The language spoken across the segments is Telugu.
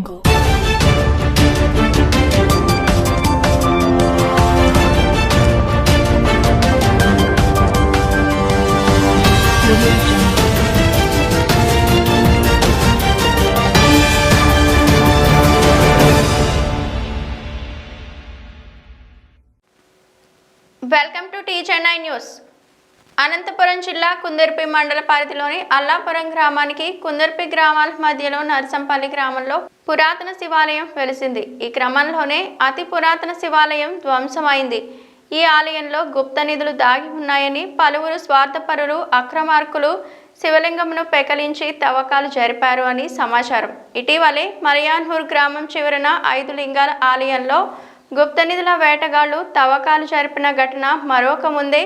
Jungle. Welcome to Teacher 9 News. Anantapuram జిల్లా కుందర్పి మండల పరిధిలోని అల్లాపురం గ్రామానికి కుందర్పి గ్రామాల మధ్యలో నర్సంపల్లి గ్రామంలో పురాతన శివాలయం వెలిసింది. ఈ క్రమంలోనే అతి పురాతన శివాలయం ధ్వంసమైంది. ఈ ఆలయంలో గుప్త నిధులు దాగి ఉన్నాయని పలువురు స్వార్థపరులు అక్రమార్కులు శివలింగమును పెకలించి తవ్వకాలు జరిపారు అని సమాచారం. ఇటీవలే మరియాన్హూర్ గ్రామం చివరన ఐదు లింగాల ఆలయంలో గుప్త నిధుల వేటగాళ్ళు తవ్వకాలు జరిపిన ఘటన మరొక ముందే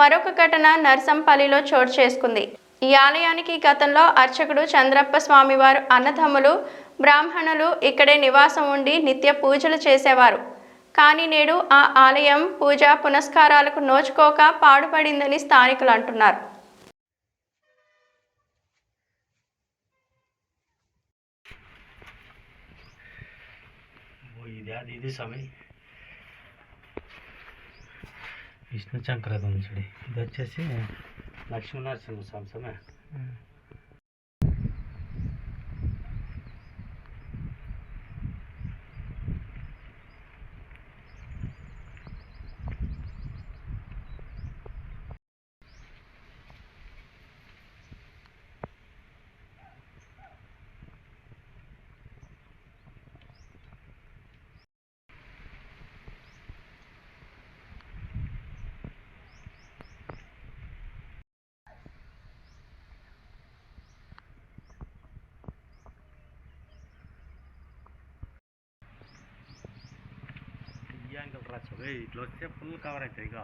మరొక ఘటన నర్సంపల్లిలో చోటు చేసుకుంది. ఈ ఆలయానికి గతంలో అర్చకుడు చంద్రప్ప స్వామివారు అన్నదమ్ములు బ్రాహ్మణులు ఇక్కడే నివాసం ఉండి నిత్య పూజలు చేసేవారు. కానీ నేడు ఆ ఆలయం పూజా పునస్కారాలకు నోచుకోక పాడుపడిందని స్థానికులు అంటున్నారు. ఇది సమయం ఇది స్వామి విష్ణు చక్రధం ఇది వచ్చేసి లక్ష్మీనరసింహ స్వామి యాంగిల్ రా ఇట్లా వస్తే ఫుల్ కవర్ అవుతాయి ఇక